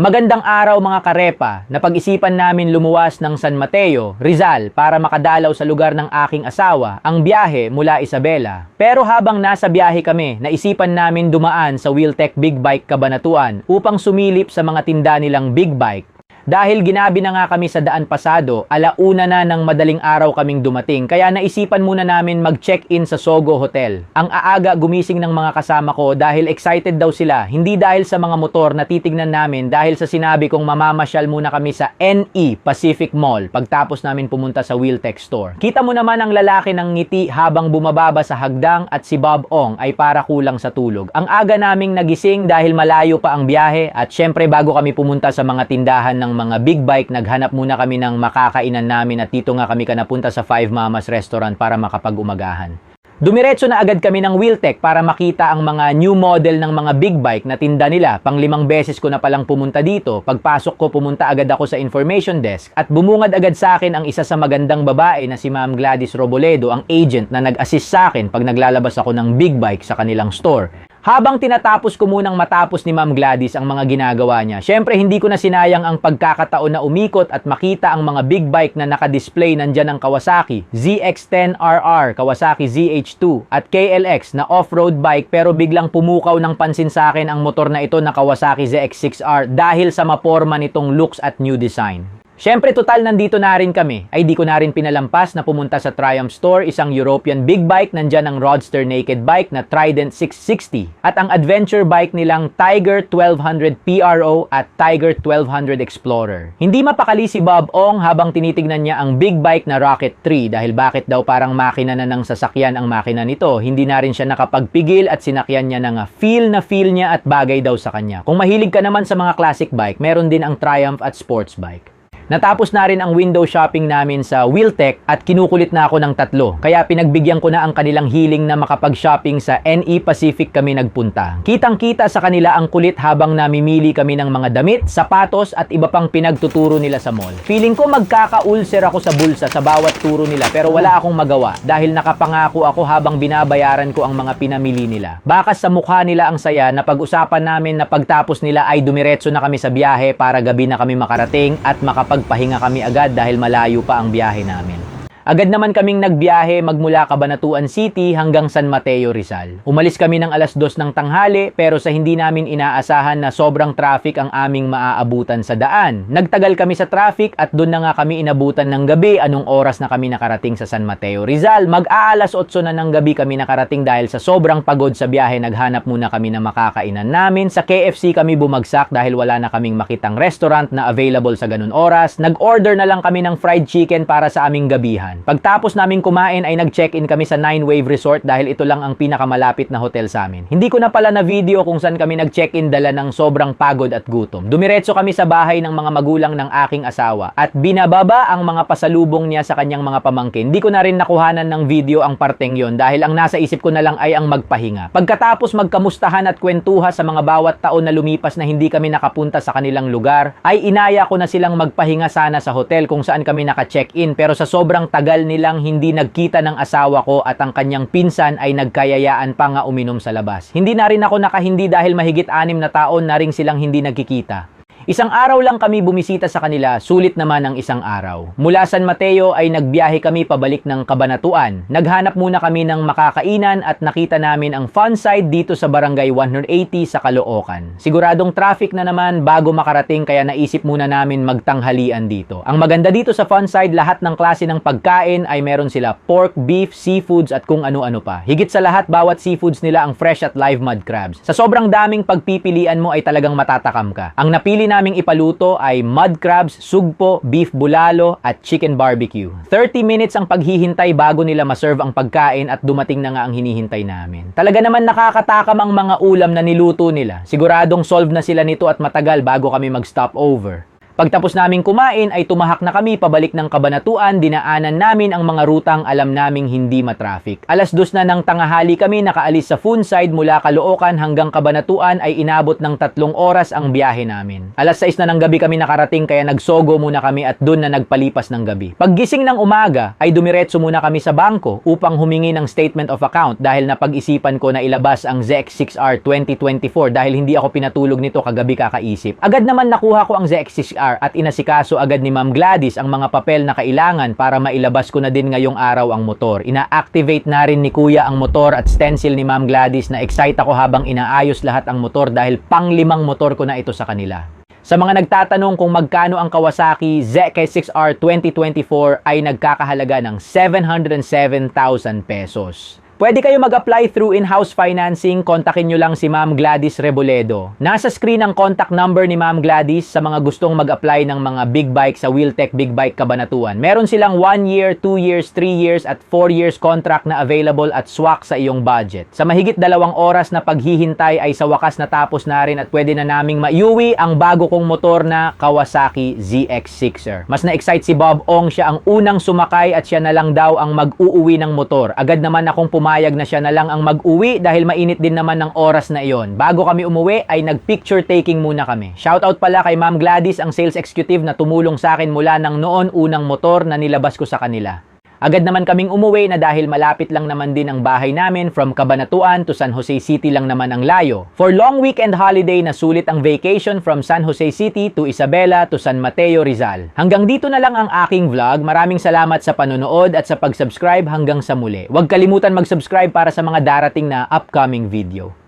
Magandang araw mga karepa, napag-isipan namin lumuwas ng San Mateo, Rizal para makadalaw sa lugar ng aking asawa, ang biyahe mula Isabela. Pero habang nasa biyahe kami, naisipan namin dumaan sa Wheeltech Big Bike Kabanatuan upang sumilip sa mga tinda nilang big bike dahil ginabi na nga kami sa daan pasado, alauna na ng madaling araw kaming dumating, kaya naisipan muna namin mag-check-in sa Sogo Hotel. Ang aaga gumising ng mga kasama ko dahil excited daw sila, hindi dahil sa mga motor na titignan namin dahil sa sinabi kong mamamasyal muna kami sa NE Pacific Mall pagtapos namin pumunta sa Wheeltech Store. Kita mo naman ang lalaki ng ngiti habang bumababa sa hagdang at si Bob Ong ay para kulang sa tulog. Ang aga naming nagising dahil malayo pa ang biyahe at syempre bago kami pumunta sa mga tindahan ng mga big bike, naghanap muna kami ng makakainan namin at dito nga kami ka napunta sa Five Mamas Restaurant para makapag-umagahan. Dumiretso na agad kami ng Wheeltech para makita ang mga new model ng mga big bike na tinda nila. Pang limang beses ko na palang pumunta dito. Pagpasok ko, pumunta agad ako sa information desk at bumungad agad sa akin ang isa sa magandang babae na si Ma'am Gladys Roboledo, ang agent na nag-assist sa akin pag naglalabas ako ng big bike sa kanilang store. Habang tinatapos ko munang matapos ni Ma'am Gladys ang mga ginagawa niya, syempre hindi ko na sinayang ang pagkakataon na umikot at makita ang mga big bike na nakadisplay nandyan ng Kawasaki, ZX-10RR, Kawasaki ZH2 at KLX na off-road bike pero biglang pumukaw ng pansin sa akin ang motor na ito na Kawasaki ZX6R dahil sa maporma nitong looks at new design. Siyempre, total nandito na rin kami. Ay di ko na rin pinalampas na pumunta sa Triumph Store, isang European big bike, nandyan ang Roadster Naked Bike na Trident 660. At ang adventure bike nilang Tiger 1200 PRO at Tiger 1200 Explorer. Hindi mapakali si Bob Ong habang tinitignan niya ang big bike na Rocket 3 dahil bakit daw parang makina na ng sasakyan ang makina nito. Hindi na rin siya nakapagpigil at sinakyan niya na nga feel na feel niya at bagay daw sa kanya. Kung mahilig ka naman sa mga classic bike, meron din ang Triumph at sports bike. Natapos na rin ang window shopping namin sa Wheeltech at kinukulit na ako ng tatlo. Kaya pinagbigyan ko na ang kanilang hiling na makapag-shopping sa NE Pacific kami nagpunta. Kitang-kita sa kanila ang kulit habang namimili kami ng mga damit, sapatos at iba pang pinagtuturo nila sa mall. Feeling ko magkaka-ulcer ako sa bulsa sa bawat turo nila pero wala akong magawa dahil nakapangako ako habang binabayaran ko ang mga pinamili nila. Baka sa mukha nila ang saya na pag-usapan namin na pagtapos nila ay dumiretso na kami sa biyahe para gabi na kami makarating at makapag nagpahinga kami agad dahil malayo pa ang biyahe namin. Agad naman kaming nagbiyahe magmula Cabanatuan City hanggang San Mateo, Rizal. Umalis kami ng alas 2 ng tanghali pero sa hindi namin inaasahan na sobrang traffic ang aming maaabutan sa daan. Nagtagal kami sa traffic at doon na nga kami inabutan ng gabi anong oras na kami nakarating sa San Mateo, Rizal. Mag-aalas 8 na ng gabi kami nakarating dahil sa sobrang pagod sa biyahe naghanap muna kami ng makakainan namin. Sa KFC kami bumagsak dahil wala na kaming makitang restaurant na available sa ganun oras. Nag-order na lang kami ng fried chicken para sa aming gabihan. Pagtapos namin kumain ay nag-check-in kami sa Nine Wave Resort dahil ito lang ang pinakamalapit na hotel sa amin. Hindi ko na pala na video kung saan kami nag-check-in dala ng sobrang pagod at gutom. Dumiretso kami sa bahay ng mga magulang ng aking asawa at binababa ang mga pasalubong niya sa kanyang mga pamangkin. Hindi ko na rin nakuhanan ng video ang parteng yon dahil ang nasa isip ko na lang ay ang magpahinga. Pagkatapos magkamustahan at kwentuha sa mga bawat taon na lumipas na hindi kami nakapunta sa kanilang lugar, ay inaya ko na silang magpahinga sana sa hotel kung saan kami naka-check-in pero sa sobrang tagal nilang hindi nagkita ng asawa ko at ang kanyang pinsan ay nagkayayaan pa nga uminom sa labas. Hindi na rin ako nakahindi dahil mahigit anim na taon na rin silang hindi nagkikita. Isang araw lang kami bumisita sa kanila, sulit naman ang isang araw. Mula San Mateo ay nagbiyahe kami pabalik ng Kabanatuan. Naghanap muna kami ng makakainan at nakita namin ang fun side dito sa barangay 180 sa Caloocan. Siguradong traffic na naman bago makarating kaya naisip muna namin magtanghalian dito. Ang maganda dito sa fun side, lahat ng klase ng pagkain ay meron sila pork, beef, seafoods at kung ano-ano pa. Higit sa lahat, bawat seafoods nila ang fresh at live mud crabs. Sa sobrang daming pagpipilian mo ay talagang matatakam ka. Ang napili naming ipaluto ay mud crabs, sugpo, beef bulalo at chicken barbecue. 30 minutes ang paghihintay bago nila maserve ang pagkain at dumating na nga ang hinihintay namin. Talaga naman nakakatakam ang mga ulam na niluto nila. Siguradong solve na sila nito at matagal bago kami mag-stop over. Pagtapos naming kumain ay tumahak na kami pabalik ng kabanatuan, dinaanan namin ang mga rutang alam naming hindi matraffic. Alas dos na ng tangahali kami nakaalis sa Funside mula Caloocan hanggang kabanatuan ay inabot ng tatlong oras ang biyahe namin. Alas 6 na ng gabi kami nakarating kaya nagsogo muna kami at doon na nagpalipas ng gabi. Paggising ng umaga ay dumiretso muna kami sa bangko upang humingi ng statement of account dahil napag-isipan ko na ilabas ang ZX6R 2024 dahil hindi ako pinatulog nito kagabi kakaisip. Agad naman nakuha ko ang ZX6R at inasikaso agad ni Ma'am Gladys ang mga papel na kailangan para mailabas ko na din ngayong araw ang motor. Ina-activate na rin ni Kuya ang motor at stencil ni Ma'am Gladys na excite ako habang inaayos lahat ang motor dahil panglimang motor ko na ito sa kanila. Sa mga nagtatanong kung magkano ang Kawasaki ZK6R 2024 ay nagkakahalaga ng 707,000 pesos. Pwede kayo mag-apply through in-house financing. Kontakin nyo lang si Ma'am Gladys Reboledo. Nasa screen ang contact number ni Ma'am Gladys sa mga gustong mag-apply ng mga big bike sa Wheeltech Big Bike Kabanatuan. Meron silang 1 year, 2 years, 3 years at 4 years contract na available at swak sa iyong budget. Sa mahigit dalawang oras na paghihintay ay sa wakas natapos na rin at pwede na naming maiuwi ang bago kong motor na Kawasaki ZX6er. Mas na-excite si Bob Ong siya ang unang sumakay at siya na lang daw ang mag-uuwi ng motor. Agad naman akong pumayag na siya na lang ang mag-uwi dahil mainit din naman ng oras na iyon. Bago kami umuwi ay nag-picture taking muna kami. Shoutout pala kay Ma'am Gladys ang sales executive na tumulong sa akin mula ng noon unang motor na nilabas ko sa kanila. Agad naman kaming umuwi na dahil malapit lang naman din ang bahay namin from Cabanatuan to San Jose City lang naman ang layo. For long weekend holiday na sulit ang vacation from San Jose City to Isabela to San Mateo Rizal. Hanggang dito na lang ang aking vlog. Maraming salamat sa panonood at sa pag-subscribe hanggang sa muli. Huwag kalimutan mag-subscribe para sa mga darating na upcoming video.